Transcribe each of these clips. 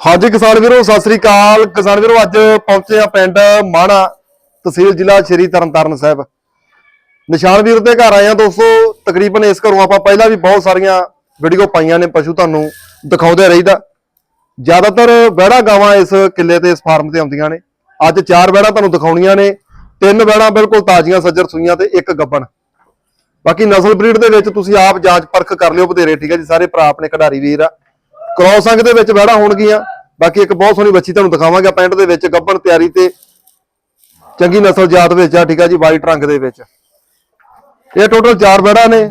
ਹਾਂਜੀ ਕਿਸਾਨ ਵੀਰੋ, ਸਤਿ ਸ੍ਰੀ ਅਕਾਲ। ਕਿਸਾਨ ਵੀਰੋ, ਅੱਜ ਪਹੁੰਚੇ ਆ ਪਿੰਡ ਮਾਣਾ ਤਹਿਸੀਲ ਜ਼ਿਲ੍ਹਾ ਸ਼੍ਰੀ ਤਰਨਤਾਰਨ ਸਾਹਿਬ। ਨਿਸ਼ਾਨ ਵੀਰ ਦੇ ਘਰ ਆਏ ਆ ਦੋਸਤੋ। ਤਕਰੀਬਨ ਇਸ ਘਰੋਂ ਆਪਾਂ ਪਹਿਲਾਂ ਵੀ ਬਹੁਤ ਸਾਰੀਆਂ ਵੀਡੀਓ ਪਾਈਆਂ ਨੇ, ਪਸ਼ੂ ਤੁਹਾਨੂੰ ਦਿਖਾਉਂਦੇ ਰਹੀਦਾ। ਜ਼ਿਆਦਾਤਰ ਵਹਿੜਾ ਗਾਵਾਂ ਇਸ ਕਿੱਲੇ ਤੇ, ਇਸ ਫਾਰਮ ਤੇ ਆਉਂਦੀਆਂ ਨੇ। ਅੱਜ ਚਾਰ ਬਹਿੜਾ ਤੁਹਾਨੂੰ ਦਿਖਾਉਣੀਆਂ ਨੇ। ਤਿੰਨ ਬਹਿੜਾ ਬਿਲਕੁਲ ਤਾਜ਼ੀਆਂ, ਸੱਜਰ ਸੂਈਆਂ ਤੇ ਇੱਕ ਗੱਬਣ। ਬਾਕੀ ਨਸਲ ਬਰੀਡ ਦੇ ਵਿੱਚ ਤੁਸੀਂ ਆਪ ਜਾਂਚ ਪਰਖ ਕਰ ਲਿਓ, ਬਥੇਰੇ, ਠੀਕ ਹੈ ਜੀ? ਸਾਰੇ ਭਰਾ ਆਪਣੇ ਖਿਡਾਰੀ ਵੀਰ ਆ। ਕ੍ਰੋਸ ਅੰਗ ਦੇ ਵਿੱਚ ਬਹਿੜਾ ਹੋਣਗੀਆਂ। ਬਾਕੀ ਇੱਕ ਬਹੁਤ ਸੋਹਣੀ ਬੱਚੀ ਤੁਹਾਨੂੰ ਦਿਖਾਵਾਂਗੇ ਪੈਂਟ ਦੇ ਵਿੱਚ, ਗੱਭਣ ਤਿਆਰੀ ਤੇ। ਚੰਗੀ ਨਸਲ ਜਾਤ ਵਿੱਚ ਆ, ਠੀਕ ਹੈ ਜੀ, ਵਾਈਟ ਰੰਗ ਦੇ ਵਿੱਚ। ਇਹ ਟੋਟਲ 4 ਬੈੜਾਂ ਨੇ,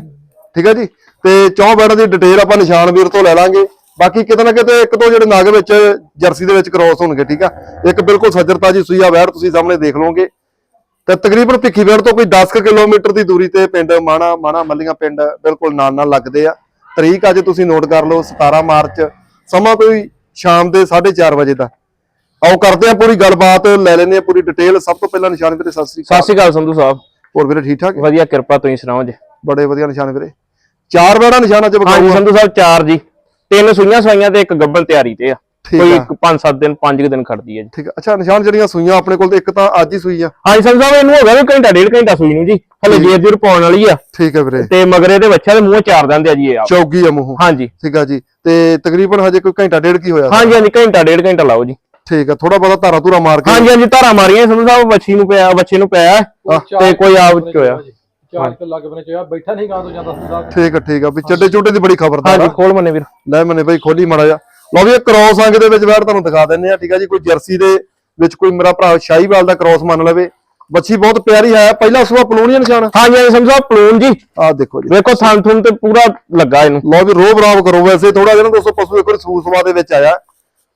ਠੀਕ ਹੈ ਜੀ। ਤੇ ਚੌਂ ਬੈੜਾਂ ਦੀ ਡਿਟੇਲ ਆਪਾਂ ਨਿਸ਼ਾਨ ਵੀਰ ਤੋਂ ਲੈ ਲਾਂਗੇ। ਬਾਕੀ ਕਿਤੇ ਨਾ ਕਿਤੇ ਇੱਕ ਤੋਂ ਜਿਹੜੇ ਨਗ ਵਿੱਚ, ਜਰਸੀ ਦੇ ਵਿੱਚ ਕ੍ਰੋਸ ਹੋਣਗੇ, ਠੀਕ ਆ। ਇੱਕ ਬਿਲਕੁਲ ਸੱਜਰਤਾ ਜੀ ਸੂਈ ਆ ਵੈੜ ਤੁਸੀਂ ਸਾਹਮਣੇ ਦੇਖ ਲਓਗੇ। ਤੇ ਤਕਰੀਬਨ ਭਿੱਖੀ ਭਿੱਖੀਵਿੰਡ ਤੋਂ ਕੋਈ 10 ਕੁ ਕਿਲੋਮੀਟਰ ਦੀ ਦੂਰੀ ਤੇ ਪਿੰਡ ਮਾਣਾ ਮਾਣਾ ਮੱਲੀਆਂ ਪਿੰਡ ਬਿਲਕੁਲ ਨਾਲ ਨਾਲ ਲੱਗਦੇ ਆ। ਤਰੀਕ ਅੱਜ ਤੁਸੀਂ ਨੋਟ ਕਰ ਲਓ 17 ਮਾਰਚ ਸਮਾਂ ਕੋਈ ਸ਼ਾਮ ਦੇ 4:30 ਵਜੇ ਦਾ। ਆਓ ਕਰਦੇ ਆ ਪੂਰੀ ਗੱਲਬਾਤ ਲੈ ਲੈਂਦੇ ਆ ਪੂਰੀ ਡਿਟੇਲ ਸਭ ਤੋਂ ਪਹਿਲਾਂ ਨਿਸ਼ਾਨ ਵੀਰੇ ਸਤਿ ਸ੍ਰੀ ਸਤਿ ਅਕਾਲ ਸ਼੍ਰੀ ਅਕਾਲ ਸੰਧੂ ਸਾਹਿਬ। ਹੋਰ ਵੀਰੇ ਠੀਕ ਠਾਕ? ਵਧੀਆ ਕਿਰਪਾ ਤੁਸੀਂ ਸੁਣਾਓ ਜੀ? ਬੜੇ ਵਧੀਆ ਨਿਸ਼ਾਨ ਵੀਰੇ। ਚਾਰ ਬੈੜਾ ਨਿਸ਼ਾਨ ਅੱਜ ਹਾਂਜੀ ਬਕਾਊਗਾ ਸੰਧੂ ਸਾਹਿਬ ਚਾਰ ਜੀ। ਤਿੰਨ ਸੂਈਆਂ ਸਵਾਈਆਂ ਤੇ ਇੱਕ ਗੱਬਲ ਤਿਆਰੀ ਤੇ ਆ। ਕੋਈ ਆ। 5-7 ਦਿਨ 5 ਦਿਨ ਖੜਦੀ ਹੈ ਜੀ। ਠੀਕ ਆ। ਅੱਛਾ ਨਿਸ਼ਾਨ ਜਿਹੜੀਆਂ ਸੂਈਆਂ ਆਪਣੇ ਕੋਲ ਤੇ ਇੱਕ ਤਾਂ ਅੱਜ ਹੀ ਸੂਈ ਆ। ਹਾਂਜੀ ਸੰਧੂ ਸਾਹਿਬ ਇਹਨੂੰ ਹੋ ਗਿਆ ਵੀ ਘੰਟਾ ਡੇਢ ਘੰਟਾ ਸੂਈ ਨੂੰ ਜੀ। ਹਲੇ ਜੇਰ ਜੁਰ ਪਾਉਣ ਵਾਲੀ ਆ। ਠੀਕ ਹੈ ਵੀਰੇ। ਤੇ ਮਗਰੇ ਦੇ ਬੱਚਾ ਦੇ ਮੂੰਹ ਚਾਰ ਦਿੰਦੇ ਆ ਜੀ ਇਹ ਆਪ। ਚੌਗੀ ਆ ਮੂੰਹ। ਹਾਂਜੀ। ਠੀਕ ਆ ਜੀ। ਤੇ ਤਕਰੀਬਨ ਹਜੇ ਕੋਈ ਘੰਟਾ ਡੇਢ ਕੀ ਹੋਇਆ ਹਾਂਜੀ ਹਾਂਜੀ ਘੰਟਾ ਡੇਢ ਘੰਟਾ ਲਾਓ ਜੀ। ਠੀਕ ਆ। ਥੋੜਾ ਬਹੁਤਾ ਧਾਰਾ ਧੂਰਾ ਮਾਰ ਕੇ। ਹਾਂਜੀ ਹਾਂਜੀ ਧਾਰਾ ਮਾਰੀਆਂ ਸੰਧੂ ਸਾਹਿਬ ਬੱਚੀ ਨੂੰ ਪਿਆ ਬੱਚੇ ਨੂੰ ਪਿਆ। ਤੇ ਕੋਈ ਆਪ ਚ ਹੋਇਆ ਚਾਰ ਕੁ ਲੱਗ ਬਨੇ ਚੋਇਆ ਬੈਠਾ ਨਹੀਂ ਗਾ ਤੋਂ ਜਾਂਦਾ ਠੀਕ ਆ ਠੀਕ ਆ। ਵੀ ਚੱਡੇ ਚੁੱਡੇ ਦੀ ਬੜੀ ਖਬਰਦਾਰ ਹਾਂਜੀ ਆ ਖੋਲ ਮਨੇ ਵੀਰ। ਲੈ ਮੈਨੇ ਬਈ ਖੋਲੀ ਮੜਾ ਜਾ ਲਓ ਵੀ ਇਹ ਕ੍ਰੋਸ ਅੰਗ ਦੇ ਵਿੱਚ ਬੈਠ ਤੁਹਾਨੂੰ ਦਿਖਾ ਦਿੰਨੇ ਆ ਠੀਕ ਆ ਜੀ ਕੋਈ ਜਰਸੀ ਦੇ ਵਿੱਚ ਕੋਈ ਮੇਰਾ ਭਰਾ ਸ਼ਾਹੀਵਾਲ ਦਾ ਕ੍ਰੋਸ ਮੰਨ ਲਵੇ। ਬੱਚੀ ਬਹੁਤ ਪਿਆਰੀ ਹੈ ਪਹਿਲਾ ਸੂਆ ਪਲੂਣੀਆ ਨਿਸ਼ਾਨ? ਹਾਂਜੀ ਸੰਧੂ ਸਾਹਿਬ ਪਲੂਨ ਜੀ। ਆਹ ਦੇਖੋ ਜੀ। ਵੇਖੋ ਥਣ ਥੁਣ ਤੇ ਪੂਰਾ ਲੱਗਾ ਇਹਨੂੰ। ਲਓ ਵੀ ਰੋਬ ਰਾਬ ਕਰੋ ਵੈਸੇ ਥੋੜਾ ਜਿਹਾ ਨਾ ਦੋਸਤੋ ਪਸ਼ੂ ਇੱਕ ਵਾਰੀ ਸੂਸਵਾ ਦੇ ਵਿੱਚ ਆਇਆ।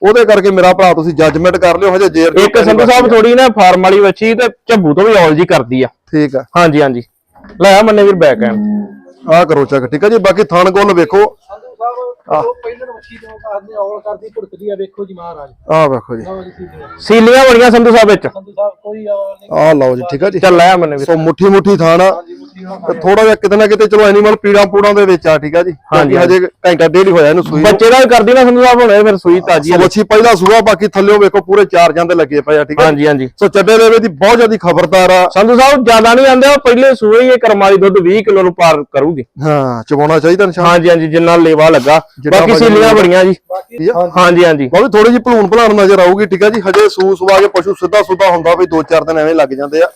ਉਹਦੇ ਕਰਕੇ ਮੇਰਾ ਭਰਾ ਤੁਸੀਂ ਜੱਜਮੈਂਟ ਕਰ ਲਿਓ ਹਜੇ ਜੇਰ ਇੱਕ ਸੰਧੂ ਸਾਹਿਬ ਥੋੜੀ ਨਾ ਫਾਰਮ ਵਾਲੀ ਬੱਚੀ ਤੇ ਝੱਬੂ ਤੋਂ ਵੀ ਔਲ ਜੀ ਕਰਦੀ ਆ। ਠੀਕ ਆ। ਹਾਂਜੀ ਹਾਂਜੀ। ਲੈ ਆ ਮੰਨੇ ਵੀਰ ਬੈਕ ਐਨ ਆਹ ਕਰੋ ਚੈੱਕ ਠੀਕ ਆ ਜੀ ਬਾਕੀ ਥਣ ਗੁੱਲ ਵੇਖੋ। ਸੰਧੂ ਸਾਹਿਬ ਉਹ ਪਹਿਲਾਂ ਮੱਛੀ ਤੋਂ ਆਦਮੀ ਔਲ ਕਰਦੀ ਭੁੜਕਦੀ ਆ ਵੇਖੋ ਜੀ ਮਹਾਰਾਜ। ਆਹ ਵੇਖੋ ਜੀ। ਲਓ ਜੀ ਸੀਧੀਆਂ ਸੀਲੀਆਂ ਬੜੀਆਂ ਸੰਧੂ ਸਾਹਿਬ ਵਿੱਚ। ਸੰਧੂ ਸਾਹਿਬ ਕੋਈ ਔਲ ਨਹੀਂ। ਆਹ ਲਓ ਜੀ ਠੀਕ ਆ ਜੀ। ਚੱਲ ਲੈ ਆ ਮੰਨੇ ਵੀਰ ਸੋ ਮੁੱਠੀ ਮੁੱਠੀ ਥਾਣ ਥੋੜਾ ਜਿਹਾ ਕਿਤੇ ਨਾ ਕਿਤੇ ਚਲੋ ਐਨੀਮਲ ਪੀੜਾਂ ਪੂੜਾਂ ਦੇ ਵਿੱਚ ਆ ਠੀਕ ਆ ਜੀ? ਹਾਂਜੀ, ਹਜੇ। ਘੰਟਾ ਡੇਢ ਹੀ ਹੋਇਆ ਇਹਨੂੰ ਸੂਈ। ਬੱਚੇ ਦਾ ਵੀ ਕਰਦੀ ਨਾ ਸੰਧੂ ਸਾਹਿਬ ਹੁਣੇ ਫਿਰ ਸੂਈ ਤਾਜੀ ਸੋ ਵੱਛੀ ਪਹਿਲਾ ਸੂਆ ਬਾਕੀ ਥੱਲਿਓ ਵੇਖੋ ਪੂਰੇ ਚਾਰ ਜਾਂਦੇ ਲੱਗੇ ਪਏ ਆ ਠੀਕ ਆ ਹਾਂਜੀ ਹਾਂਜੀ। ਸੋ ਚੱਡੇ ਦੇਵੇ ਦੀ ਬਹੁਤ ਜ਼ਿਆਦੀ ਖਬਰਦਾਰ ਆ। ਸੰਧੂ ਸਾਹਿਬ ਜ਼ਿਆਦਾ ਨਹੀਂ ਆਂਦੇ ਉਹ ਪਹਿਲੇ ਸੂਏ ਹੀ ਇਹ ਕਰਮ ਵਾਲੀ ਦੁੱਧ 20 ਕਿਲੋ ਨੂੰ ਪਾਰ ਕਰੂਗੀ। ਹਾਂ ਚਵਾਉਣਾ ਚਾਹੀਦਾ ਨਿਸ਼ਾਨ। ਹਾਂਜੀ ਹਾਂਜੀ ਜਿੰਨਾ ਲੇਵਾ ਲੱਗਾ। ਬਾਕੀ ਸੀਲੀਆਂ। ਬੜੀਆਂ ਜੀ। ਆ। ਹਾਂਜੀ ਹਾਂਜੀ। ਉਹ ਵੀ ਥੋੜੀ ਜਿਹੀ ਭਲੂਣ ਭਲਾਣ ਨਜ਼ਰ ਆਊਗੀ ਠੀਕ ਆ ਜੀ? ਹਜੇ ਸੂ ਸਵਾ ਕੇ ਪਸ਼ੂ ਸਿੱਧਾ ਸੁੱਧਾ ਹੁੰਦਾ ਵੀ 2-4 ਦਿਨ ਐਵੇਂ ਲੱਗ ਜਾਂਦੇ ਆ।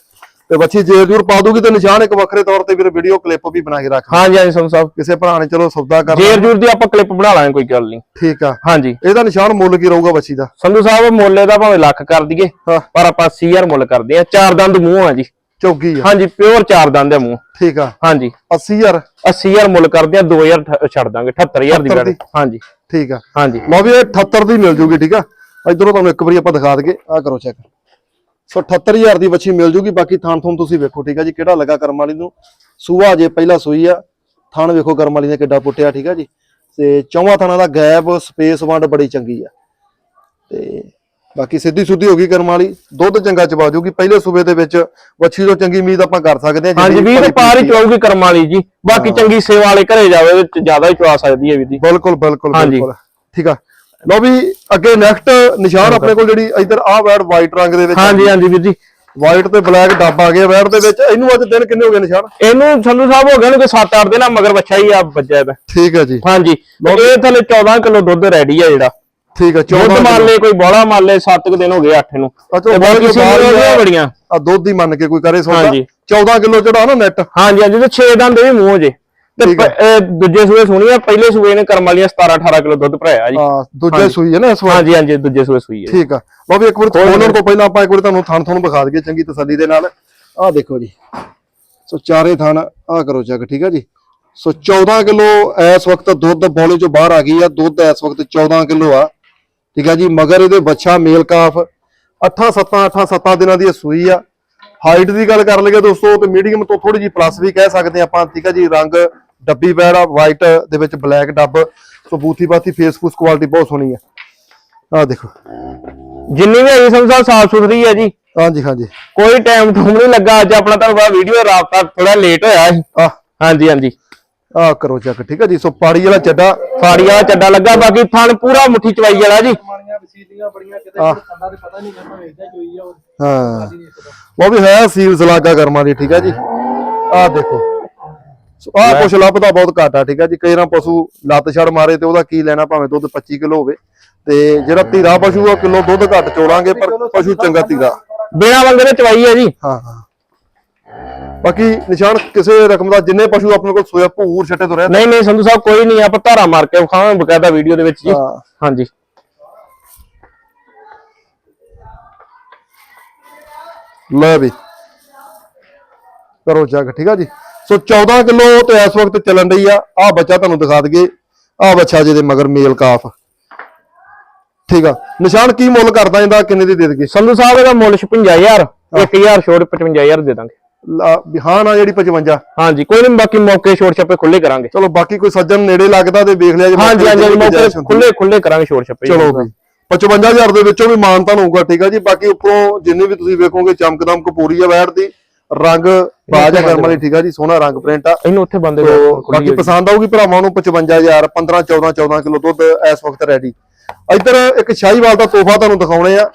ਤੇ ਬੱਚੀ ਜੇਰ ਜੂਰ ਪਾ ਦੂਗੀ ਤੇ ਨਿਸ਼ਾਨ ਇੱਕ ਵੱਖਰੇ ਤੌਰ ਤੇ ਵੀਰ ਵੀਡੀਓ ਕਲਿੱਪ ਵੀ ਬਣਾ ਕੇ ਰੱਖ ਹਾਂਜੀ ਹਾਂਜੀ ਸਾਹਿਬ। ਕਿਸੇ ਭਰਾ ਨੇ ਚਲੋ ਸੌਦਾ ਕਰ ਜੇਰ ਜੂਰ ਦੀ ਆਪਾਂ ਕਲਿੱਪ ਬਣਾ ਲਾਂਗੇ ਕੋਈ ਗੱਲ ਨਹੀਂ। ਠੀਕ ਆ। ਹਾਂਜੀ। ਇਹਦਾ ਨਿਸ਼ਾਨ ਮੁੱਲ ਕੀ ਰਹੂਗਾ ਬੱਚੀ ਦਾ? ਸੰਧੂ ਸਾਹਿਬ ਮੁੱਲੇ ਦਾ ਭਾਵੇਂ ਲੱਖ ਕਰ ਦਈਏ। ਪਰ ਆਪਾਂ 80000 ਮੁੱਲ ਕਰਦੇ ਆ ਚਾਰ ਦੰਦ ਮੂੰਹ ਆ ਜੀ। ਚੌਗੀ ਆ। ਹਾਂਜੀ ਪਿਓਰ ਚਾਰ ਦੰਦ ਆ ਮੂੰਹ। ਠੀਕ ਆ। ਹਾਂਜੀ। 80000 80000 ਮੁੱਲ ਕਰਦੇ ਆ 2000 ਠ- ਛੱਡ ਦਾਂਗੇ 78000 ਦੀ 78 ਬੈਠ ਦੀ। ਹਾਂਜੀ। ਠੀਕ ਆ। ਹਾਂਜੀ। ਲਓ ਵੀ ਇਹ 78 ਦੀ ਮਿਲ ਜੂਗੀ ਠੀਕ ਆ? ਇਧਰੋਂ ਤੁਹਾਨੂੰ ਇੱਕ ਵਾਰੀ ਆਪਾਂ ਦਿਖਾ ਦਈਏ। ਆ ਕਰੋ ਚੈੱਕ ਸੋ 78000 ਦੀ ਬੱਚੀ ਮਿਲ ਜੂਗੀ ਬਾਕੀ ਥਾਣ ਥੂਣ ਤੁਸੀਂ ਵੇਖੋ ਠੀਕ ਆ ਜੀ ਕਿਹੜਾ ਲੱਗਾ ਕਰਮ ਵਾਲੀ ਨੂੰ? ਸੂਆ ਜੇ ਪਹਿਲਾ ਸੂਈ ਆ ਥਾਣ ਵੇਖੋ ਕਰਮ ਵਾਲੀ ਨੇ ਕਿੱਡਾ ਪੁੱਟਿਆ ਠੀਕ ਆ ਜੀ। ਤੇ ਚੌਵਾਂ ਥਾਣਾ ਦਾ ਗੈਪ ਸਪੇਸ ਵੰਡ ਬੜੀ ਚੰਗੀ ਆ। ਤੇ ਬਾਕੀ ਸਿੱਧੀ ਸੁੱਧੀ ਹੋ ਗਈ ਕਰਮ ਵਾਲੀ ਦੁੱਧ ਚੰਗਾ ਚਵਾ ਜੂਗੀ ਪਹਿਲੇ ਸੂਬੇ ਦੇ ਵਿੱਚ ਬੱਚੀ ਤੋਂ ਚੰਗੀ ਉਮੀਦ ਆਪਾਂ ਕਰ ਸਕਦੇ ਹਾਂ ਹਾਂਜੀ ਵੀਰ ਪਾਰ ਹੀ। ਚੌਗੀ ਕਰਮ ਵਾਲੀ ਜੀ ਬਾਕੀ ਚੰਗੀ ਸੇਵਾ ਵਾਲੇ ਘਰੇ ਜਾਵੇ ਚ ਜ਼ਿਆਦਾ ਹੀ ਚਵਾ ਸਕਦੀ ਹੈ ਵੀਰ ਜੀ। ਬਿਲਕੁਲ ਬਿਲਕੁਲ। ਬਿਲਕੁਲ। ਠੀਕ ਆ ਲਓ ਵੀ ਅੱਗੇ ਨੈਕਸਟ ਨਿਸ਼ਾਨ ਆਪਣੇ ਕੋਲ ਜਿਹੜੀ ਇਧਰ ਆਹ ਵੈੜ ਵਾਈਟ ਰੰਗ ਦੇ ਵਿੱਚ ਹਾਂਜੀ ਹਾਂਜੀ ਵੀਰ ਜੀ। ਵਾਈਟ ਤੇ ਬਲੈਕ ਡੱਬ ਆ ਗਿਆ ਵੈੜ ਦੇ ਵਿੱਚ। ਇਹਨੂੰ ਅੱਜ ਦਿਨ ਕਿੰਨੇ ਹੋ ਗਏ ਨਿਸ਼ਾਨ? ਇਹਨੂੰ ਸੰਧੂ ਸਾਹਿਬ ਹੋ ਗਏ ਨੇ ਕੋਈ 7-8 ਦਿਨ ਆ ਮਗਰ ਬੱਚਾ ਹੀ ਆ ਬੱਜਾ ਇਹਦਾ। ਠੀਕ ਹੈ ਜੀ। ਹਾਂਜੀ ਇਹ ਥੱਲੇ 14 ਕਿਲੋ ਦੁੱਧ ਰੈਡੀ ਆ ਜਿਹੜਾ। ਠੀਕ ਹੈ ਦੁੱਧ 14 ਮੰਨ ਲੈ ਕੋਈ ਬੋਲਾ ਮੰਨ ਲੈ 7 ਦਿਨ ਹੋ ਗਏ 8 ਨੂੰ। ਤੇ ਬਾਕੀ ਬਾਹਰ ਆ। ਬੜੀਆਂ ਆ ਦੁੱਧ ਹੀ ਮੰਨ ਕੇ ਕੋਈ ਕਰੇ ਸੌਦਾ। ਹਾਂਜੀ। 14 ਕਿਲੋ ਜਿਹੜਾ ਨਾ ਨੈਟ ਹਾਂਜੀ ਹਾਂਜੀ ਤੇ 6 ਦੰਦ ਵੀ ਮੂੰਹ ਜੇ। ਤੇ ਠੀਕ ਹੈ। ਪ- ਇਹ ਦੂਜੇ ਸੂਏ ਸੁਣੀ ਆ ਪਹਿਲੇ ਸੂਏ ਨੇ ਕਰਮ ਵਾਲੀਆਂ 17 18 ਕਿਲੋ ਦੁੱਧ ਭਰਾਇਆ ਜੀ। ਹਾਂ ਦੂਜੇ ਹਾਂਜੀ। ਸੂਈ ਹੈ ਨਾ ਇਸ ਵਾਰ? ਹਾਂਜੀ ਹਾਂਜੀ ਦੂਜੇ ਸੂਏ ਸੂਈ ਹੈ। ਠੀਕ ਆ। ਲਓ ਵੀ ਇੱਕ ਵਾਰ ਖੋਲਣ ਤੋਂ ਪਹਿਲਾਂ ਆਪਾਂ ਇੱਕ ਵਾਰ ਤੁਹਾਨੂੰ ਥਣ ਥਣ ਵਿਖਾ ਦਈਏ ਚੰਗੀ ਤਸੱਲੀ ਦੇ ਨਾਲ। ਆਹ ਦੇਖੋ ਜੀ। ਸੋ ਚਾਰੇ ਥਣ ਆਹ ਕਰੋ ਚੈੱਕ ਠੀਕ ਆ ਜੀ। ਸੋ 14 ਕਿਲੋ ਇਸ ਵਕਤ ਦੁੱਧ ਬੋਲੇ ਚੋਂ ਬਾਹਰ ਆ ਗਈ ਆ। ਦੁੱਧ ਇਸ ਵਕਤ 14 ਕਿਲੋ ਆ। ਠੀਕ ਆ ਜੀ। ਮਗਰ ਇਹਦੇ ਬੱਚਾ ਮੇਲ ਕਾਫ। 8 7 8 7 ਦਿਨਾਂ ਦੀ ਇਹ ਸੂਈ ਆ। ਹਾਈਟ ਦੀ ਗੱਲ ਕਰ ਲਈਏ ਦੋਸਤੋ ਤੇ ਮੀਡੀਅਮ ਤੋਂ ਥੋੜੀ ਜੀ ਪਲੱਸ ਵੀ ਕਹਿ ਸਕਦੇ ਆਪਾਂ ਠੀਕ ਆ ਜੀ। ਰੰਗ ਡੱਬੀ ਬੈੜ ਆ ਵਾਈਟ ਦੇ ਵਿੱਚ ਬਲੈਕ ਡੱਬ ਸੋ ਬੂਥੀ ਬਾਥੀ ਫੇਸ ਫੂਸ ਕੁਆਲਿਟੀ ਬਹੁਤ ਸੋਹਣੀ ਆ। ਆਹ ਦੇਖੋ। ਜਿੰਨੀ ਵੀ ਹੈਗੀ ਸੰਸਾਰ ਸਾਫ਼ ਸੁਥਰੀ ਹੈ ਜੀ। ਹਾਂਜੀ ਹਾਂਜੀ। ਕੋਈ ਟਾਈਮ ਟੂਮ ਨਹੀਂ ਲੱਗਾ ਅੱਜ ਆਪਣਾ ਤੁਹਾਨੂੰ ਪਤਾ ਵੀਡੀਓ ਰਾਬਤਾ ਥੋੜਾ ਲੇਟ ਹੋਇਆ ਸੀ। ਆਹ। ਹਾਂਜੀ ਹਾਂਜੀ। ਆਹ ਕਰੋ ਚੈੱਕ ਠੀਕ ਹੈ ਜੀ? ਸੋ ਪਾੜੀ ਵਾਲਾ ਚੱਡਾ। ਫਾੜੀ ਵਾਲਾ ਚੱਡਾ ਲੱਗਾ ਬਾਕੀ ਥਣ ਪੂਰਾ ਮੁੱਠੀ ਚਵਾਈ ਵਾਲਾ ਜੀ। ਆ ਹਾਂ। ਉਹ ਵੀ ਹੈ ਸੀਲ ਸਲਾਗਾ ਕਰਮਾਂ ਦੀ ਠੀਕ ਹੈ ਜੀ? ਆਹ ਦੇਖੋ। ਆਹ ਕੁਛ ਲੱਭਦਾ ਬਹੁਤ ਘੱਟ ਆ ਠੀਕ ਹੈ ਜੀ। ਕਈ ਵਾਰ ਪਸ਼ੂ ਲੱਤ ਛੜ ਮਾਰੇ ਤੇ ਉਹਦਾ ਕੀ ਲੈਣਾ ਭਾਵੇਂ ਦੁੱਧ 25 ਕਿਲੋ ਹੋਵੇ। ਤੇ ਜਿਹੜਾ ਧੀਰਾ ਪਸ਼ੂ ਆ ਕਿਲੋ ਦੁੱਧ ਘੱਟ ਚੋਲਾਂਗੇ ਪਰ ਪਸ਼ੂ ਚੰਗਾ ਧੀਰਾ। ਬਿਨਾ ਵੰਗੇ ਦੇ ਚਵਾਈ ਹੈ ਜੀ। ਹਾਂ ਹਾਂ। ਬਾਕੀ ਨਿਸ਼ਾਨ ਕਿਸੇ ਰਕਮ ਦਾ ਜਿੰਨੇ ਪਸ਼ੂ ਆਪਣੇ ਕੋਲ ਸੋਇਆ ਭੂਰ ਛੱਟੇ ਤੋਂ ਰਹਿ ਨਹੀਂ ਨਹੀਂ ਸੰਧੂ ਸਾਹਿਬ ਕੋਈ ਨਹੀਂ ਆਪਾਂ ਧਾਰਾ ਮਾਰ ਕੇ ਵਿਖਾਵਾਂਗੇ ਬਕਾਇਦਾ ਵੀਡੀਓ ਦੇ ਵਿੱਚ ਜੀ। ਹਾਂ। ਹਾਂਜੀ। ਲੈ ਵੀ। ਕਰੋ ਚੱਕ ਠੀਕ ਆ ਜੀ? ਸੋ 14 ਕਿਲੋ ਤੇ ਇਸ ਵਕਤ ਚੱਲਣ ਰਹੀ ਆ। ਆ ਬੱਚਾ ਤੁਹਾਨੂੰ ਦਿਖਾ ਦਈਏ। ਆ ਬੱਚਾ ਜਿਹਦੇ ਮਗਰ ਮੇਲ ਕਾਫ। ਠੀਕ ਆ। ਨਿਸ਼ਾਨ ਕੀ ਮੁੱਲ ਕਰਦਾ ਇਹਦਾ? ਕਿੰਨੇ ਦੀ ਦੇ ਦਈਏ? ਸੰਧੂ ਸਾਹਿਬ ਇਹਦਾ ਮੁੱਲ 56000 1000 ਛੋੜ 55000 ਦੇ ਦਾਂਗੇ। ਹਾਂ ਨਾ ਜਿਹੜੀ 55 ਹਾਂਜੀ ਕੋਈ ਨਹੀਂ ਬਾਕੀ ਮੌਕੇ ਛੋੜ ਛੱਪੇ ਖੁੱਲੇ ਕਰਾਂਗੇ। ਚਲੋ ਬਾਕੀ ਕੋਈ ਸੱਜਣ ਨੇੜੇ ਲੱਗਦਾ ਤੇ ਵੇਖ ਲਿਆ ਜੇ ਹਾਂਜੀ ਹਾਂਜੀ ਮੌਕੇ। ਖੁੱਲੇ ਖੁੱਲੇ ਕਰਾਂਗੇ ਛੋੜ ਛੱਪੇ। ਚਲੋ ਵੀ। 55000 ਦੇ ਵਿੱਚੋਂ ਵੀ ਮਾਨਤਾਨ ਹੋਊਗਾ ਠੀਕ ਆ ਜੀ। ਬਾਕੀ ਉੱਪਰੋਂ ਜਿੰਨੇ ਵੀ ਤੁਸੀਂ ਵੇਖੋਗੇ ਚਮਕਦਮ ਕਪੂਰੀ ਆ ਵੈੜ ਦੀ। ਰੰਗ ਬਾਜਾ ਕਰਮ ਵਾਲੀ ਠੀਕ ਆ ਜੀ ਸੋਹਣਾ ਰੰਗ ਪ੍ਰਿੰਟ ਆ। ਇਹਨੂੰ ਉੱਥੇ ਬੰਦੇ ਬਾਕੀ। ਪਸੰਦ ਆਊਗੀ ਭਰਾਵਾਂ ਨੂੰ 55000 15 14 14 ਕਿਲੋ ਦੁੱਧ ਇਸ ਵਕਤ ਰੈਡੀ ਇੱਧਰ ਇੱਕ ਸ਼ਾਹੀਵਾਲ ਦਾ ਤੋਹਫਾ ਤੁਹਾਨੂੰ ਦਿਖਾਉਣੇ ਆ।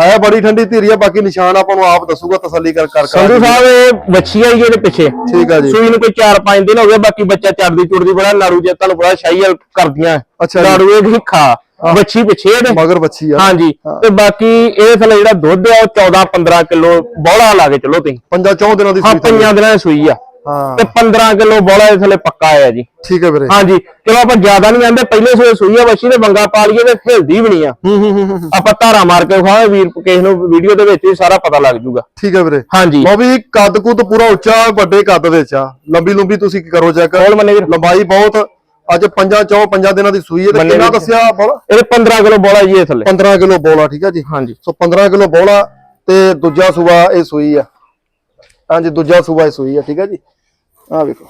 ਹੈ ਬੜੀ ਠੰਡੀ ਧੀਰੀ ਆ ਬਾਕੀ ਨਿਸ਼ਾਨ ਆਪਾਂ ਨੂੰ ਆਪ ਦੱਸੂਗਾ ਤਸੱਲੀ ਕਰ ਕਰ ਸੰਧੂ ਸਾਹਿਬ ਇਹ ਬੱਚੀ ਆਈ ਜਿਹਦੇ ਪਿੱਛੇ। ਠੀਕ ਆ ਜੀ। ਸੂਈ ਨੂੰ ਕੋਈ 4-5 ਦਿਨ ਹੋ ਗਏ ਬਾਕੀ ਬੱਚਾ ਚੜਦੀ ਚੁੜਦੀ ਬੜਾ ਲਾੜੂ ਜੇ ਤੁਹਾਨੂੰ ਬੜਾ ਸ਼ਾਹੀਲ ਕਰਦੀਆਂ। ਲਾੜੂ ਇਹ ਖਾ। ਬੱਚੀ ਪਿੱਛੇ ਇਹਦੇ। ਮਗਰ ਬੱਚੀ ਆ। ਹਾਂਜੀ। ਤੇ ਬਾਕੀ ਇਹ ਥਲੇ ਜਿਹੜਾ ਦੁੱਧ ਆ ਉਹ 14-15 ਕਿਲੋ ਬੋਲਾ ਲਾ ਕੇ ਚਲੋ ਤੁਸੀਂ। ਪੰਜਾਂ ਚੌਂ ਦਿਨਾਂ ਦੀ ਹਾਂ। ਪੰਜਾਂ ਦਿਨਾਂ ਦੀ ਸੂਈ ਆ। ਹਾਂ। ਤੇ 15 ਕਿਲੋ ਬੋਲਾ ਇਹ ਥਲੇ ਪੱਕਾ ਆਇਆ ਜੀ। ਠੀਕ ਹੈ ਵੀਰੇ। ਹਾਂਜੀ। ਚਲੋ ਆਪਾਂ ਜ਼ਿਆਦਾ ਨਹੀਂ ਆਂਦੇ ਪਹਿਲੇ ਸੂਏ ਸੂਈ ਆ ਬੱਚੀ ਤੇ ਬੰਗਾ ਪਾ ਲਈਏ ਤੇ ਹਿਲਦੀ ਵੀ ਨਹੀਂ ਆ। ਹੂੰ ਹੂੰ ਹੂੰ, ਹੂੰ। ਆਪਾਂ ਧਾਰਾ ਮਾਰ ਕੇ ਵਿਖਾਵਾਂਗੇ ਵੀਰ ਕਿਸੇ ਨੂੰ ਵੀਡੀਓ ਦੇ ਵਿੱਚ ਵੀ ਸਾਰਾ ਪਤਾ ਲੱਗ ਜੂਗਾ। ਠੀਕ ਹੈ ਵੀਰੇ। ਹਾਂਜੀ। ਉਹ ਵੀ ਕੱਦ ਕੁੱਦ ਪੂਰਾ ਉੱਚਾ ਵੱਡੇ ਕੱਦ ਵਿੱਚ ਆ। ਲੰਬੀ ਲੰਬੀ ਤੁਸੀਂ ਕਰੋ ਚੈੱਕ ਲੰਬਾਈ ਬਹੁਤ ਅੱਜ ਪੰਜਾਂ ਚੌਂ ਪੰਜਾਂ ਦਿਨਾਂ ਦੀ ਸੂਈ ਹੈ ਤੇ ਕਿੰਨਾ। ਦੱਸਿਆ ਬੋਲ ਇਹਦੇ 15 ਕਿਲੋ ਬੋਲਾ ਜੀ ਇਹ ਥੱਲੇ। 15 ਕਿਲੋ ਬੋਲਾ ਠੀਕ ਹੈ ਜੀ? ਹਾਂਜੀ। ਸੋ 15 ਕਿਲੋ ਬੋਲਾ ਤੇ ਦੂਜਾ ਸੂਆ ਇਹ ਸੂਈ ਆ। ਹਾਂਜੀ ਦੂਜਾ ਸੂਆ ਇਹ ਸੂਈ ਆ ਠੀਕ ਹੈ ਜੀ? ਆਹ ਵੇਖੋ।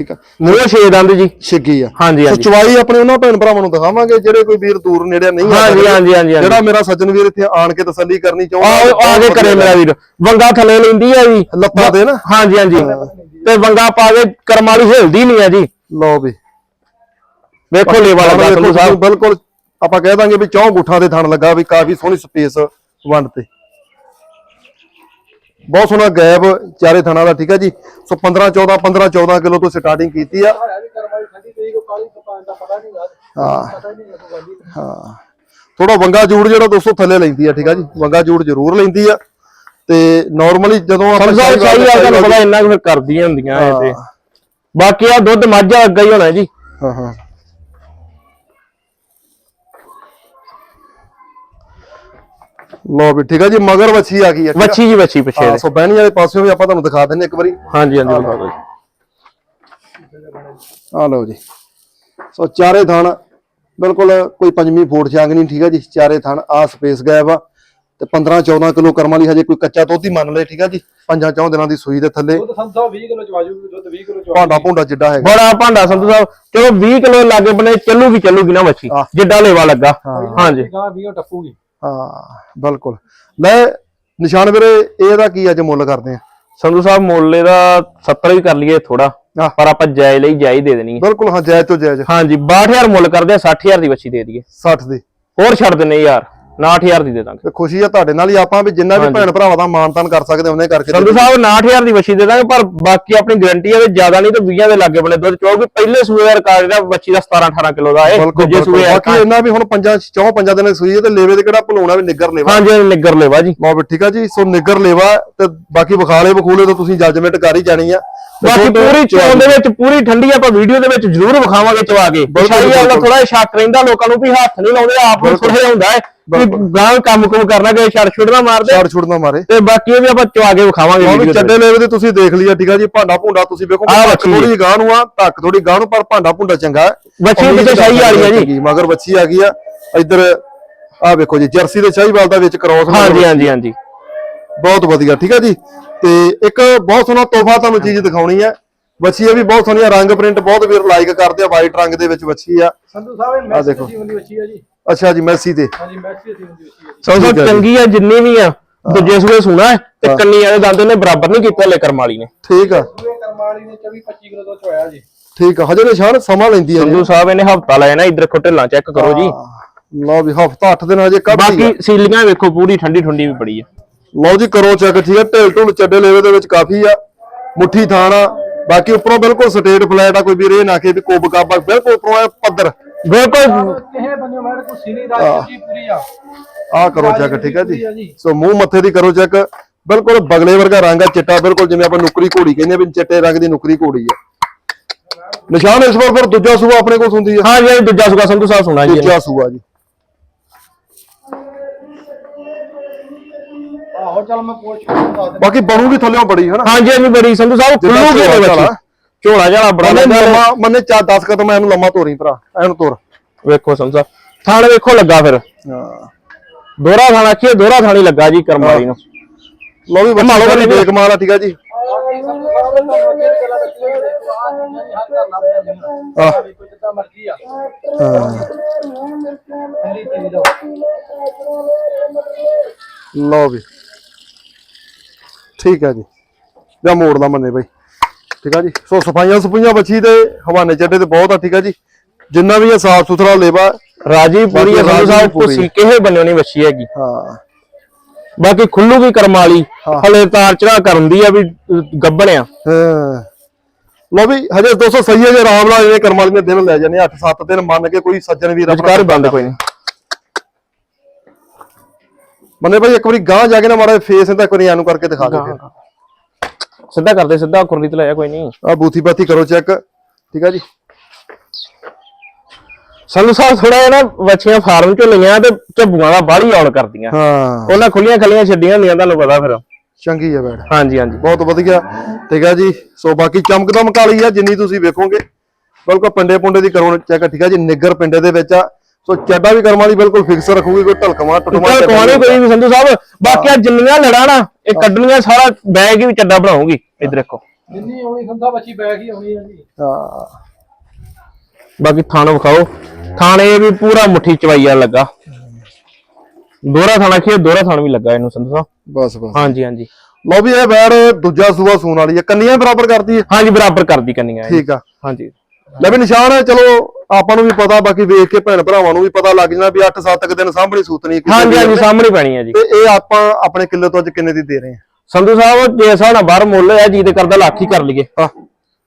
ਠੀਕ ਆ। ਮੂੰਹ ਛੇ ਦੰਦ ਜੀ। ਛਿੱਗੀ ਆ। ਹਾਂਜੀ ਸੋ ਹਾਂਜੀ। ਚਵਾਈ ਆਪਣੇ ਉਹਨਾਂ ਭੈਣ ਭਰਾਵਾਂ ਨੂੰ ਦਿਖਾਵਾਂਗੇ ਜਿਹੜੇ ਕੋਈ ਵੀਰ ਦੂਰ ਨੇੜੇ ਨਹੀਂ ਆ ਹਾਂਜੀ, ਸਕਦੇ। ਹਾਂਜੀ, ਹਾਂਜੀ, ਹਾਂਜੀ। ਜਿਹੜਾ ਮੇਰਾ ਸੱਜਣ ਵੀਰ ਇੱਥੇ ਆਣ ਕੇ ਤਸੱਲੀ ਕਰਨੀ ਚਾਹੁੰਦਾ ਆ ਕੇ ਕਰੇ ਮੇਰਾ ਵੀਰ। ਵੰਗਾ ਥੱਲੇ ਲੈਂਦੀ ਆ ਜੀ। ਲੱਤਾਂ ਤੇ ਨਾ। ਹਾਂਜੀ ਹਾਂਜੀ। ਤੇ ਵੰਗਾ ਪਾ ਕੇ ਕਰਮ ਵਾਲੀ ਹਿਲਦੀ ਨਹੀਂ ਆ ਜੀ। ਲਓ ਵੀ। ਵੇਖੋ ਲੇਵਾ ਲੱਗਾ ਸੰਧੂ ਤੁਸੀਂ ਸਾਹਿਬ ਬਿਲਕੁਲ ਆਪਾਂ ਕਹਿ ਦਾਂਗੇ ਵੀ ਚੌਂ ਗੁੱਠਾਂ ਦੇ ਥਣ ਲੱਗਾ ਵੀ ਕਾਫੀ ਸੋਹਣੀ ਸਪੇਸ ਵੰਡ ਤੇ। ਬਹੁਤ ਸੋਹਣਾ ਗੈਪ ਚਾਰੇ ਥਣਾਂ ਦਾ ਠੀਕ ਹੈ ਜੀ? ਸੋ 15 14 15 14 ਕਿਲੋ ਤੋਂ ਸਟਾਰਟਿੰਗ ਕੀਤੀ ਆ। ਹੈ। ਹਾਂ। ਥੋੜਾ ਵੰਗਾ ਜੂੜ ਜਿਹੜਾ ਦੋਸਤੋ ਥੱਲੇ ਲੈਂਦੀ ਆ ਠੀਕ ਆ ਜੀ? ਵੰਗਾ ਜੂੜ ਜ਼ਰੂਰ ਲੈਂਦੀ ਆ। ਤੇ ਨਾਰਮਲੀ ਜਦੋਂ ਆਪਾਂ ਸ਼ਾਹੀਵਾਲ ਚਾਹੀ ਆ ਤੁਹਾਨੂੰ ਪਤਾ ਇੰਨਾ ਕੁ ਫਿਰ ਕਰਦੀਆਂ ਹੁੰਦੀਆਂ ਇਹ ਤੇ। ਬਾਕੀ ਆ ਦੁੱਧ ਮਾਝਾ ਅੱਗਾ ਹੀ ਹੋਣਾ ਜੀ। ਹਾਂ ਹਾਂ। ਲੋ ਵੀ ਠੀਕ ਆ ਜੀ ਮਗਰ ਵੱਛੀ ਆ ਗਈ ਆ? ਵੱਛੀ ਜੀ ਵੱਛੀ ਪਿੱਛੇ ਦੇ ਸੋ ਬਹਿਣੀ ਵਾਲੇ ਪਾਸਿਓਂ ਵੀ ਆਪਾਂ ਤੁਹਾਨੂੰ ਦਿਖਾ ਦਿੰਨੇ ਇੱਕ ਵਾਰੀ। ਹਾਂਜੀ ਹਾਂਜੀ ਦਿਖਾ ਦਿਓ ਜੀ। ਆ ਲਓ ਜੀ। ਸੋ ਚਾਰੇ ਥਣ ਬਿਲਕੁਲ ਕੋਈ ਪੰਜਵੀਂ ਫੋਟ ਛਾਂਗ ਨਹੀਂ ਠੀਕ ਆ ਜੀ। ਚਾਰੇ ਥਣ ਆ ਸਪੇਸ ਗਾਇਬ ਆ। ਤੇ 15 14 ਕਿਲੋ ਕਰਮ ਵਾਲੀ ਹਜੇ ਕੋਈ ਕੱਚਾ ਦੁੱਧ ਹੀ ਮੰਨ ਲਏ ਠੀਕ ਆ ਜੀ। ਪੰਜਾਂ ਚੌਂ ਦਿਨਾਂ ਦੀ ਸੂਈ ਦੇ ਥੱਲੇ। ਦੁੱਧ ਸੰਧਾ 20 ਕਿਲੋ ਚਵਾਜੂ ਦੁੱਧ 20 ਕਿਲੋ ਚਵਾ ਭਾਂਡਾ ਭੁੰਡਾ ਜਿੱਡਾ ਹੈਗਾ। ਬੜਾ ਭਾਂਡਾ ਸੰਧੂ ਸਾਹਿਬ। ਚਲੋ 20 ਕਿਲੋ ਲਾਗੇ ਬਨੇ ਚੱਲੂਗੀ ਚੱਲੂਗੀ ਨਾ ਵੱਛੀ। ਆਹ। ਜਿੱਡਾ ਲੇਵਾ ਲੱਗਾ। ਹਾਂਜੀ। ਗਾਂ 20 ਟੱਪੂਗੀ। ਹਾਂ ਬਿਲਕੁਲ। ਲੈ ਨਿਸ਼ਾਨ ਵੀਰੇ ਇਹਦਾ ਕੀ ਅੱਜ ਮੁੱਲ ਕਰਦੇ ਆ? ਸੰਧੂ ਸਾਹਿਬ ਮੁੱਲ ਦਾ 70 ਵੀ ਕਰ ਲਈਏ ਥੋੜਾ। ਪਰ ਆਪਾਂ ਜਾਇਜ਼ ਲਈ ਜਾਇਜ਼ ਦੇ ਦੇਣੀ ਹੈ। ਬਿਲਕੁਲ ਹਾਂ ਜਾਇਜ਼ ਤੋਂ ਜਾਇਜ਼। ਹਾਂਜੀ 62000 ਮੁੱਲ ਕਰਦੇ ਆ 60000 ਦੀ ਵੱਛੀ ਦੇ ਦਈਏ। 60 ਦੀ। ਹੋਰ ਛੱਡ ਦਿੰਨੇ ਯਾਰ। 69000 ਦੀ ਦੇ ਦਾਂਗੇ। ਤੇ ਖੁਸ਼ੀ ਆ ਤੁਹਾਡੇ ਨਾਲ ਹੀ ਆਪਾਂ ਵੀ ਜਿੰਨਾ ਵੀ ਭੈਣ ਭਰਾਵਾਂ ਦਾ ਮਾਨਤਾਨ ਕਰ ਸਕਦੇ ਉਹਨੇ ਕਰਕੇ ਸੰਧੂ ਸਾਹਿਬ 69000 ਦੀ ਵੱਛੀ ਦੇ ਦਾਂਗੇ ਪਰ ਬਾਕੀ ਆਪਣੀ ਗਾਰੰਟੀ ਹੈ ਵੀ ਜ਼ਿਆਦਾ ਨਹੀਂ ਤੇ 20 ਦੇ ਲਾਗੇ ਬਣੇ ਦੁੱਧ ਕਿਉਂਕਿ ਪਹਿਲੇ ਸੂਏ ਦਾ ਰਿਕਾਰਡ ਜਿਹੜਾ ਵੱਛੀ ਦਾ 17 18 ਕਿਲੋ ਦਾ ਹੈ ਦੂਜੇ। ਸੂਏ ਬਾਕੀ ਇਹਨਾਂ ਵੀ ਹੁਣ ਪੰਜਾਂ ਚੌਂ ਪੰਜਾਂ ਦਿਨਾਂ ਸੂਈ ਹੈ ਤੇ ਲੇਵੇ ਤੇ ਕਿਹੜਾ ਭਲੂਣਾ ਵੀ ਨਿੱਗਰ ਲੇਵਾ। ਹਾਂਜੀ ਨਿੱਗਰ ਲੈਵਾ ਜੀ। ਵੀ ਠੀਕ ਆ ਜੀ ਸੋ ਨਿੱਗਰ ਲੇਵਾ ਤੇ ਬਾਕੀ ਵਿਖਾਲੇ ਬਖੂਲੇ ਤੋਂ ਤੁਸੀਂ ਜੱਜਮੈਂਟ ਕਰ ਹੀ ਜਾਣੀ ਆ। ਬਾਕੀ ਪੂਰੀ ਚੋਣ ਦੇ ਵਿੱਚ ਪੂਰੀ ਠੰਡੀ ਆਪਾਂ ਵੀਡੀਓ ਦੇ ਵਿੱਚ ਜ਼ਰੂਰ ਵਿਖਾਵਾਂਗੇ ਚਵਾ ਕੇ। ਬਿਲਕੁਲ। ਥੋੜਾ ਸ਼ੱਕ ਰਹਿੰਦਾ ਲੋਕਾਂ ਨੂੰ ਵੀ ਹੱਥ ਨਹੀਂ ਲਾਉਂਦੇ ਆਪ ਨੂੰ ਥੋੜਾ ਹੁੰਦਾ ਹੈ। ਕਿ ਗਾਂ ਕੰਮ ਕੁਮ ਕਰਨਾ ਕਿ ਛੜ ਛੁੜ ਨਾ ਮਾਰਦੇ ਛੜ ਛੁੜ ਨਾ ਮਾਰੇ। ਤੇ ਬਾਕੀ ਇਹ ਵੀ ਆਪਾਂ ਚਵਾ ਕੇ ਵਿਖਾਵਾਂਗੇ ਉਹ ਵੀ ਵੀਡੀਓ ਚੱਡੇ ਲੇਵੇ ਤੇ ਤੁਸੀਂ ਦੇਖ ਲਿਆ ਠੀਕ ਆ ਜੀ ਭਾਂਡਾ ਭੁੰਡਾ ਤੁਸੀਂ ਵੇਖੋ ਥੋੜੀ ਗਾਂ ਨੂੰ ਆ ਧੱਕ ਥੋੜੀ ਗਾਂ ਨੂੰ ਪਰ ਭਾਂਡਾ ਭੁੰਡਾ ਚੰਗਾ ਉਮੀਦ ਪਿੱਛੇ ਸ਼ਾਹੀ ਵਾਲੀ ਆ ਜੀ। ਮਗਰ ਵੱਛੀ ਆ ਗਈ ਆ ਇੱਧਰ ਆ ਵੇਖੋ ਜੀ ਜਰਸੀ ਤੇ ਸ਼ਾਹੀਵਾਲ ਦਾ ਵਿੱਚ ਕ੍ਰੋਸ ਹਾਂਜੀ ਹਾਂਜੀ ਹਾਂਜੀ। ਬਹੁਤ ਵਧੀਆ ਠੀਕ ਹੈ ਜੀ। ਤੇ ਇੱਕ ਬਹੁਤ ਸੋਹਣਾ ਤੋਹਫਾ ਤੁਹਾਨੂੰ ਚੀਜ਼ ਦਿਖਾਉਣੀ ਹੈ ਇਹ ਵੀ ਬਹੁਤ ਸੋਹਣੀਆਂ ਰੰਗ ਪ੍ਰਿੰਟ ਬਹੁਤ ਵੀਰ ਲਾਈਕ ਕਰਦੇ ਆ ਵਾਈਟ ਰੰਗ ਦੇ ਵਿੱਚ ਵੱਛੀ ਆ। ਸੰਧੂ ਸਾਹਿਬ ਇਹ ਆਹ ਦੇਖੋ। ਮੈਸੀ ਜੀਵਨ ਦੀ ਬੱਚੀ ਆ ਜੀ। ਅੱਛਾ ਜੀ ਮੈਸੀ ਤੇ। ਹਾਂਜੀ ਮੈਸੀ ਜੀਵਨ ਦੀ ਬੱਚੀ ਆ ਜੀ ਸੋ ਠੀਕ ਸੋ ਹੈ ਜੀ। ਚੰਗੀ ਆ ਜਿੰਨੀ ਵੀ ਆ ਦੂਜੇ ਸੂਏ ਸੁਣਾ ਹੈ ਤੇ ਕੰਨੀ ਵਾਲੇ ਦੰਦ ਨੇ ਬਰਾਬਰ ਨਹੀਂ ਕੀਤਾ ਲੈ ਕਰਮ ਵਾਲੀ ਨੇ। ਠੀਕ ਆ। ਸੂਏ ਕਰਮਾਲੀ ਨੇ 24 25 ਕਿਲੋ ਦੁੱਧ ਚਵਾਇਆ ਜੀ। ਠੀਕ ਆ। ਹਜੇ ਨਿਸ਼ਾਨ ਸਮਾਂ ਲੈਂਦੀ ਹੈ ਸੰਧੂ ਸਾਹਿਬ ਇਹਨੇ ਹਫਤਾ ਲਾਇਆ ਨਾ ਇਧਰ ਢਿੱਲਾਂ ਚੈੱਕ ਕਰੋ ਜੀ। ਲਓ ਵੀ ਹਫਤਾ 8 ਦਿਨ ਹਜੇ ਕੱਢ ਬਾਕੀ ਸੀਲੀਆਂ ਵੇਖੋ ਪੂਰੀ ਠੰਡੀ ਠੰਡੀ ਵੀ ਬੜੀ ਆ। ਲਓ ਜੀ ਕਰੋ ਚੈੱਕ ਠੀਕ ਹੈ ਢਿੱਲ ਢੁੱਲ ਚੱਡੇ ਲੈਵੇ ਦੇ ਵਿੱਚ ਕਾਫੀ ਆ। ਮੁੱਠੀ ਥਾਣ ਬਾਕੀ ਉੱਪਰੋਂ ਬਿਲਕੁਲ ਸਟੇਟ ਫਲੈਟ ਆ ਕੋਈ ਵੀਰ ਨਾ ਕਿ ਵੀ ਕੋਬ ਕਾਬਾ ਬਿਲਕੁਲ ਉੱਪਰੋਂ ਐ ਪੱਧਰ। ਬਿਲਕੁਲ। ਕਿਸੇ ਬੰਦੇ ਮੈਡ ਕੋ ਸੀਨੀ ਰਾਜ ਜੀ ਪੂਰੀ ਆ। ਆ ਕਰੋ ਚੈੱਕ ਠੀਕ ਹੈ ਜੀ? ਸੋ ਮੂੰਹ ਮੱਥੇ ਦੀ ਕਰੋ ਚੈੱਕ ਬਿਲਕੁਲ ਬਗਲੇ ਵਰਗਾ ਰੰਗ ਆ ਚਿੱਟਾ ਬਿਲਕੁਲ ਜਿਵੇਂ ਆਪਾਂ ਨੁਕਰੀ ਘੋੜੀ ਕਹਿੰਦੇ ਆ ਵੀ ਚਿੱਟੇ ਰੰਗ ਦੀ ਨੁਕਰੀ ਘੋੜੀ ਆ। ਨਿਸ਼ਾਨ ਇਸ ਵਾਰ ਫਿਰ ਦੂਜਾ ਸੂਆ ਆਪਣੇ ਕੋਲ ਹੁੰਦੀ ਆ? ਹਾਂ ਜੀ ਇਹ ਦੂਜਾ ਸੁਗਾ ਸੰਧੂ ਸਾਹਿਬ ਸੁਣਾ ਜੀ। ਦੂਜਾ ਸੂਆ ਜੀ। ਆਹੋ ਚੱਲ ਮੈਂ ਪੁੱਛ ਬਾਕੀ ਬਣੂਗੀ ਥੱਲੇੋਂ ਬੜੀ ਹਨਾ ਹਾਂ ਜੀ ਇਹ ਵੀ ਬੜੀ ਸੰਧੂ ਸਾਹਿਬ ਖੁੱਲੂਗੀ ਇਹਦੇ ਝੋਲਾ ਝੋਲਾ ਬੜਾ ਮੰਨੇ ਲੱਗਾ ਲੰਮਾ ਮੰਨੇ ਚਾ 10 ਕਦਮ ਇਹਨੂੰ ਲੰਮਾ ਤੋਰੀ ਭਰਾ ਇਹਨੂੰ ਤੋਰ। ਵੇਖੋ ਸਾਹਿਬ ਥਾਣ ਵੇਖੋ ਲੱਗਾ ਫਿਰ। ਹਾਂ। ਦੋਹਰਾ ਥਾਣ ਆਖੀਏ ਦੋਹਰਾ ਥਾਣੀ ਲੱਗਾ ਜੀ ਕਰਮ ਵਾਲੀ ਨੂੰ ਲਓ ਵੀ ਬੱਚਾ ਲਓ ਦੇਖ ਮਾਲ ਆ ਠੀਕ ਜੀ ਆਹ ਕੋਈ ਜਿੱਦਾਂ ਮਰਜ਼ੀ ਆ ਪਹਿਲੀ ਚੀਜ਼ ਦਾ ਲਓ ਵੀ। ਠੀਕ ਆ ਜੀ। ਜਾਂ ਮੋੜ ਦਾ ਮੰਨੇ ਬਾਈ। ਠੀਕ ਆ ਜੀ? ਸੋ ਸਫਾਈਆਂ ਸਫਾਈਆਂ ਬੱਚੀ ਦੇ ਹਵਾਨੇ ਚੱਡੇ ਤੇ ਬਹੁਤ ਆ ਠੀਕ ਆ ਜੀ? ਜਿੰਨਾ ਵੀ ਇਹ ਸਾਫ਼ ਸੁਥਰਾ ਲੇਵਾ ਰਾਜੀ ਪੂਰੀ ਹੈ ਰਾਜੀ ਸਾਹਿਬ। ਤੁਸੀਂ ਕਿਸੇ ਬੰਨਿਓ ਨਹੀਂ ਵੱਛੀ ਹੈਗੀ। ਹਾਂ। ਬਾਕੀ ਖੁੱਲੂਗੀ ਕਰਮ ਵਾਲੀ। ਹਲੇ ਤਾਰ ਚੜਾ ਕਰਨ ਦੀ ਆ ਵੀ ਗੱਬਣਿਆ ਹਾਂ। ਲਓ ਵੀ ਹਜੇ 200 ਸਹੀ ਹੈ ਜੇ ਆਰਾਮ ਨਾਲ ਇਹਨੇ ਕਰਮ ਵਾਲੀ ਨੇ ਦਿਨ ਲੈ ਜਾਂਦੇ 8-7 ਦਿਨ ਮੰਨ ਕੇ ਕੋਈ ਸੱਜਣ ਵੀਰ ਆਪਣਾ ਰੁਜ਼ਗਾਰ ਬੰਦ ਕੋਈ ਨਹੀਂ। ਮੰਨੇ ਭਾਈ ਇੱਕ ਵਾਰੀ ਗਾਂ ਜਾ ਕੇ ਨਾ ਮਾੜਾ ਫੇਸ ਇਹਦਾ ਇੱਕ ਵਾਰੀ ਐਨੂੰ ਕਰਕੇ ਦਿਖਾ ਦੇ ਸਿੱਧਾ ਕਰਦੇ ਸਿੱਧਾ ਕੁਰਲੀ ਤੇ ਲਾਇਆ ਕੋਈ ਨਹੀਂ। ਆ ਬੂਥੀ ਬਾਤੀ ਕਰੋ ਚੈੱਕ। ਠੀਕ ਆ ਜੀ। ਸੰਧੂ ਸਾਹਿਬ ਥੋੜਾ ਜਿਹਾ ਨਾ ਵੱਛੀਆਂ ਫਾਰਮ ਚੋਂ ਲਈਆਂ ਤੇ ਝੱਬੂਆਂ ਦਾ ਬਾਹਲੀ ਔਲ ਕਰਦੀਆਂ। ਹਾਂ। ਉਹਨਾਂ ਖੁੱਲੀਆਂ ਖੱਲੀਆਂ ਛੱਡੀਆਂ ਹੁੰਦੀਆਂ ਤੁਹਾਨੂੰ ਪਤਾ ਫਿਰ। ਚੰਗੀ ਆ ਬੈੜ ਹਾਂਜੀ ਹਾਂਜੀ। ਬਹੁਤ ਵਧੀਆ। ਠੀਕ ਆ ਜੀ। ਸੋ ਬਾਕੀ ਚਮਕਦਮ ਕਾਲੀ ਆ ਜਿੰਨੀ ਤੁਸੀਂ ਵੇਖੋਗੇ। ਬਿਲਕੁਲ ਪਿੰਡੇ ਪੁੰਡੇ ਦੀ ਕਰੋ ਚੈੱਕ। ਠੀਕ ਆ ਜੀ। ਨਿੱਗਰ ਪਿੰਡੇ ਦੇ ਵਿੱਚ ਆ। ਸੋ ਚੱਡਾ ਵੀ ਕਰਮ ਵਾਲੀ ਬਿਲਕੁਲ ਫਿਕਸ ਰੱਖੂਗੀ ਕੋਈ ਢਲਕਵਾ ਟੁੱਟਵਾ ਕਮਾਣੇ ਕੋਈ ਵੀ ਸੰਧੂ ਸਾਹਿਬ ਬਾਕੀ ਆ ਜਿੰਨੀਆਂ ਲੜਾ ਨਾ ਇਹ ਕੱਢਣੀਆਂ ਸਾਰਾ ਬੈਗ ਹੀ ਵੀ ਚੱਡਾ ਬਣਾਉਂਗੀ ਇਧਰ ਦੇਖੋ। ਜਿੰਨੀ ਆਉਣੀ ਸੰਧਾ ਬੱਚੀ ਬੈਗ ਹੀ ਆਉਣੀ ਆ ਜੀ। ਹਾਂ। ਬਾਕੀ ਥਾਣ ਵਿਖਾਓ। ਥਾਣੇ ਵੀ ਪੂਰਾ ਮੁੱਠੀ ਚਵਾਈਆ ਲੱਗਾ। ਦੋਹਰਾ ਥਾਣਾ ਕੀ ਦੋਹਰਾ ਥਾਣ ਵੀ ਲੱਗਾ ਇਹਨੂੰ ਸੰਧੂ ਸਾਹਿਬ। ਬਸ ਬਸ। ਹਾਂਜੀ ਹਾਂਜੀ। ਲਓ ਵੀ ਇਹ ਬੈੜ ਦੂਜਾ ਸੂਆ ਸੂਣ ਵਾਲੀ ਆ ਕੰਨੀਆਂ ਬਰਾਬਰ ਕਰਦੀ ਹੈ? ਹਾਂਜੀ ਬਰਾਬਰ ਕਰਦੀ ਕੰਨੀਆਂ। ਠੀਕ ਆ। ਹਾਂਜੀ। ਲੈ ਵੀ ਨਿਸ਼ਾਨ ਹੈ ਚਲੋ ਆਪਾਂ ਨੂੰ ਵੀ ਪਤਾ ਬਾਕੀ ਵੇਖ ਕੇ ਭੈਣ ਭਰਾਵਾਂ ਨੂੰ ਵੀ ਪਤਾ ਲੱਗ ਜਾਣਾ ਵੀ 8-7 ਕੁ ਦਿਨ ਸਾਂਭਣੀ ਸੂਤਨੀ ਕਿਸੇ ਹਾਂਜੀ ਦੀ ਹਾਂਜੀ ਹੈ। ਸਾਹਮਣੇ ਪੈਣੀ ਹੈ ਜੀ। ਤੇ ਇਹ ਆਪਾਂ ਆਪਣੇ ਕਿੱਲੇ ਤੋਂ ਅੱਜ ਕਿੰਨੇ ਦੀ ਦੇ ਰਹੇ ਹਾਂ ਸੰਧੂ ਸਾਹਿਬ ਜੇ ਹਿਸਾਬ ਨਾਲ ਬਾਹਰ ਮੁੱਲ ਹੈ ਜੀ ਤੇ ਕਰਦਾ ਲੱਖ ਹੀ ਕਰ ਲਈਏ। ਹਾਂ।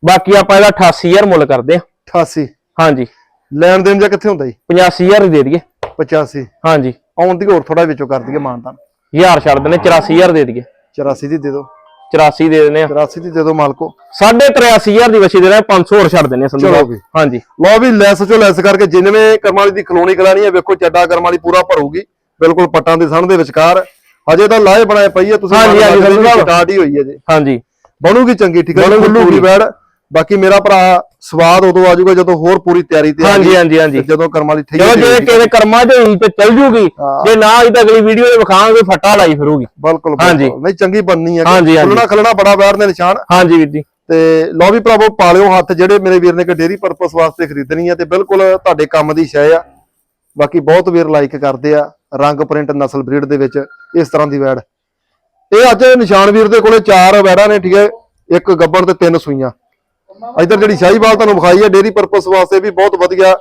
ਬਾਕੀ ਆਪਾਂ ਇਹਦਾ 88000 ਮੁੱਲ ਕਰਦੇ ਆ। 88 ਹਾਂਜੀ। ਲੈਣ ਦੇਣ ਜਾਂ ਕਿੱਥੇ ਹੁੰਦਾ ਜੀ? 85000 ਹੀ ਦੇ ਦਈਏ। 85 ਹਾਂਜੀ। ਆਉਣ ਦੀ ਹੋਰ ਥੋੜਾ ਵਿੱਚੋਂ ਕਰ ਦਈਏ ਮਾਨਤਾਨ ਹਜ਼ਾਰ ਛੱਡ ਦਿੰਦੇ 84000 ਦੇ ਦਈਏ। 84 ਦੀ ਦੇ ਦਿਓ। 84 ਦੇ ਦਿੰਦੇ ਆ। 84 ਦੀ ਦੇ ਦਿਓ ਮਾਲਕੋ ਸਾਢੇ 83000 ਦੀ ਵਛੀ ਦੇ ਰਹੇ 500 ਹੋਰ ਛੱਡ ਦਿੰਦੇ ਆ ਸੰਧੂ ਚਲੋ ਵੀ। ਹਾਂਜੀ। ਲਓ ਵੀ ਲੈਸ ਚੋਂ ਲੈਸ ਕਰਕੇ ਜਿੰਨਵੇਂ ਕਰਮ ਵਾਲੀ ਦੀ ਖਲੋਣੀ ਕਲਾਣੀ ਹੈ ਵੇਖੋ ਚੱਡਾ ਕਰਮ ਵਾਲੀ ਪੂਰਾ ਭਰੂਗੀ। ਬਿਲਕੁਲ ਪੱਟਾਂ ਦੇ ਸਣ ਦੇ ਵਿਚਕਾਰ। ਹਜੇ ਤਾਂ ਲਾਏ ਬਣਾਏ ਪਈ ਹੈ ਤੁਸੀਂ ਹਾਂਜੀ, ਹਾਂਜੀ, ਸੰਧੂ ਸਾਹਿਬ। ਸਟਾਰਟ ਹੀ ਹੋਈ ਹੈ ਜੀ। ਹਾਂਜੀ। ਬਣੂਗੀ ਚੰਗੀ ਠੀਕ ਹੈ ਬਣੂਗੀ ਪੂਰੀ। ਬੈੜ। ਬਾਕੀ ਮੇਰਾ ਭਰਾ ਸਵਾਦ ਉਦੋਂ ਆ ਜਾਊਗਾ ਜਦੋਂ ਹੋਰ ਪੂਰੀ ਤਿਆਰੀ ਤੇ ਹਾਂਜੀ। ਹਾਂਜੀ ਹਾਂਜੀ। ਤੇ ਜਦੋਂ ਕਰਮ ਵਾਲੀ ਠਈ ਜਦੋਂ ਜੇ ਕਰਮਾਂ 'ਚ ਹੋਈ ਤੇ ਚੱਲ ਜੂਗੀ ਹਾਂ। ਜੇ ਨਾ ਹੋਈ ਤਾਂ ਅਗਲੀ ਵੀਡੀਓ 'ਚ ਵਿਖਾਵਾਂਗੇ ਫੱਟਾ ਲਾਈ ਫਿਰੂਗੀ। ਬਿਲਕੁਲ ਹਾਂਜੀ। ਨਹੀਂ ਚੰਗੀ ਬਣਨੀ ਹੈ। ਖੁੱਲਣਾ ਖਲਣਾ ਬੜਾ ਬੈੜ ਦੇ ਨਿਸ਼ਾਨ। ਹਾਂਜੀ ਵੀਰ ਜੀ। ਤੇ ਲਓ ਵੀ ਭਰਾਵੋ ਪਾਲਿਓ ਹੱਥ ਜਿਹੜੇ ਮੇਰੇ ਵੀਰ ਨੇ ਕਿ ਡੇਰੀ ਪਰਪਸ ਵਾਸਤੇ ਖਰੀਦਣੀ ਹੈ ਤੇ ਬਿਲਕੁਲ ਤੁਹਾਡੇ ਕੰਮ ਦੀ ਸ਼ੈ ਆ। ਬਾਕੀ ਬਹੁਤ ਵੀਰ ਲਾਈਕ ਕਰਦੇ ਆ ਰੰਗ ਪ੍ਰਿੰਟ ਨਸਲ ਬਰੀਡ ਦੇ ਵਿੱਚ ਇਸ ਤਰ੍ਹਾਂ ਦੀ ਵੈੜ। ਇਹ ਅੱਜ ਨਿਸ਼ਾਨ ਵੀਰ ਦੇ ਕੋਲੇ ਚਾਰ ਵੈੜਾਂ ਨੇ ਠੀਕ ਹੈ? ਇੱਕ ਗੱਬੜ ਤੇ ਤਿੰਨ ਸੂਈਆਂ। ਇਧਰ ਜਿਹੜੀ ਸ਼ਾਹੀਵਾਲ ਤੁਹਾਨੂੰ ਵਿਖਾਈ ਹੈ ਡੇਰੀ ਪਰਪਸ ਵਾਸਤੇ ਵੀ ਬਹੁਤ ਵਧੀਆ।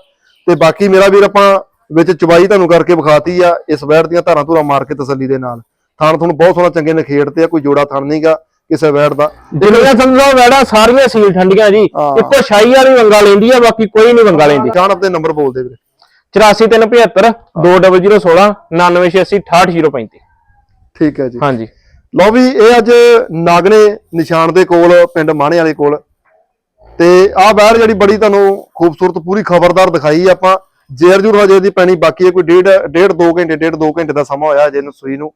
ਤੇ ਬਾਕੀ ਮੇਰਾ ਵੀਰ ਆਪਾਂ ਵਿੱਚ ਚਵਾਈ ਤੁਹਾਨੂੰ ਕਰਕੇ ਵਿਖਾਤੀ ਆ ਇਸ ਵੈੜ ਦੀਆਂ ਧਾਰਾਂ ਧੁਰਾ ਮਾਰ ਕੇ ਤਸੱਲੀ ਦੇ ਨਾਲ। ਥਾਣ ਤੁਹਾਨੂੰ ਬਹੁਤ ਸੋਹਣਾ ਚੰਗੇ ਨੇ ਖੇਡਤੇ ਆ ਕੋਈ ਜੋੜਾ ਥਣ ਨਹੀਂਗਾ ਕਿਸੇ ਵੈੜ ਦਾ। ਜਿੰਨੀਆਂ ਸਮਝੋ ਵੈੜਾ ਸਾਰੀਆਂ ਸੀਲ ਠੰਡੀਆਂ ਜੀ। ਇੱਕੋ ਸ਼ਾਹੀ ਵਾਲੀ ਵੰਗਾ ਲੈਂਦੀ ਆ ਬਾਕੀ ਕੋਈ ਨਹੀਂ ਵੰਗਾ ਲੈਂਦੀ। ਜਾਣ ਆਪਣੇ ਨੰਬਰ ਬੋਲ ਦੇ ਵੀਰੇ। 84375 2016 99668 ਠੀਕ ਹੈ ਜੀ। ਹਾਂਜੀ। ਲਓ ਵੀ ਇਹ ਅੱਜ ਨਾਗਣੇ ਨਿਸ਼ਾਨ ਦੇ ਕੋਲ ਪਿੰਡ ਮਾਣੇ ਵਾਲੇ ਕੋਲ ਤੇ ਆਹ ਬਾਹਰ ਜਿਹੜੀ ਬੜੀ ਤੁਹਾਨੂੰ ਖੂਬਸੂਰਤ ਪੂਰੀ ਖਬਰਦਾਰ ਦਿਖਾਈ ਆਪਾਂ, ਜੇਰ ਜੂਰ ਹਜੇ ਦੀ ਪੈਣੀ ਬਾਕੀ ਹੈ, ਕੋਈ ਡੇਢ ਡੇਢ 2 ਘੰਟੇ, ਡੇਢ 2 ਘੰਟੇ ਦਾ ਸਮਾਂ ਹੋਇਆ ਅਜੇ ਨੂੰ ਸੂਈ ਨੂੰ।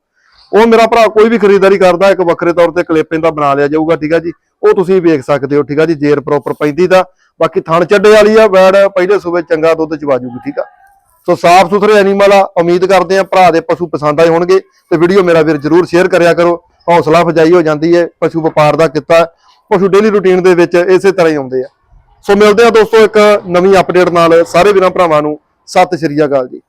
ਉਹ ਮੇਰਾ ਭਰਾ ਕੋਈ ਵੀ ਖਰੀਦਦਾਰੀ ਕਰਦਾ, ਇੱਕ ਵੱਖਰੇ ਤੌਰ ਤੇ ਕਲਿੱਪਿੰਗ ਦਾ ਬਣਾ ਲਿਆ ਜਾਊਗਾ, ਠੀਕ ਆ ਜੀ। ਉਹ ਤੁਸੀਂ ਵੇਖ ਸਕਦੇ ਹੋ, ਠੀਕ ਆ ਜੀ, ਜੇਰ ਪ੍ਰੋਪਰ ਪੈਂਦੀ ਦਾ। ਬਾਕੀ ਥਣ ਚੱਡੇ ਵਾਲੀ ਆ, ਵੈੜ ਪਹਿਲੇ ਸੂਬੇ ਚੰਗਾ ਦੁੱਧ ਚਵਾਜੂਗੀ ਠੀਕ ਆ। ਸੋ ਸਾਫ਼ ਸੁਥਰੇ ਐਨੀਮਲ ਆ, ਉਮੀਦ ਕਰਦੇ ਆ ਭਰਾ ਦੇ ਪਸ਼ੂ ਪਸੰਦ ਆਏ ਹੋਣਗੇ। ਤੇ ਵੀਡੀਓ ਮੇਰਾ ਵੀਰ ਜਰੂਰ ਸ਼ੇਅਰ ਕਰਿਆ ਕਰੋ। ਹੌਸਲਾ ਅਫਜਾਈ ਹੋ ਜਾਂਦੀ ਹੈ, ਪਸ਼ੂ ਵਪਾਰ ਦਾ ਕਿੱਤਾ। ਪਸ਼ੂ ਡੇਲੀ ਰੂਟੀਨ ਦੇ ਵਿੱਚ ਇਸੇ ਤਰ੍ਹਾਂ ਹੀ ਆਉਂਦੇ ਆ। ਸੋ ਮਿਲਦੇ ਆ ਦੋਸਤੋ ਇੱਕ ਨਵੀਂ ਅਪਡੇਟ ਨਾਲ। ਸਾਰੇ ਵੀਰਾਂ ਭਰਾਵਾਂ ਨੂੰ ਸਤਿ ਸ਼੍ਰੀ ਅਕਾਲ ਜੀ।